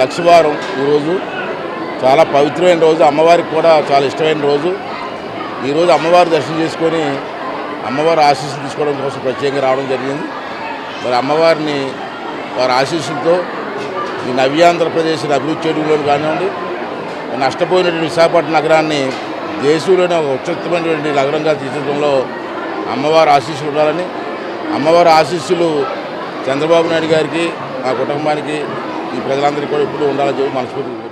లక్షవారం ఈరోజు చాలా పవిత్రమైన రోజు. అమ్మవారికి కూడా చాలా ఇష్టమైన రోజు. ఈరోజు అమ్మవారు దర్శనం చేసుకొని అమ్మవారు ఆశీస్సు తీసుకోవడం కోసం ప్రత్యేకంగా రావడం జరిగింది. మరి అమ్మవారిని వారి ఆశీస్సులతో ఈ నవ్యాంధ్రప్రదేశ్ని అభివృద్ధి చేయడంలో కానివ్వండి నష్టపోయినటువంటి విశాఖపట్నం నగరాన్ని దేశంలోనే ఒక ఉచితమైనటువంటి నగరంగా తీర్చడంలో అమ్మవారి ఆశీస్సులు ఉండాలని అమ్మవారి ఆశీస్సులు చంద్రబాబు నాయుడు గారికి మా కుటుంబానికి ఈ ప్రజలందరికీ కూడా ఎప్పుడూ ఉండాలని చెప్పి మనస్ఫూర్తి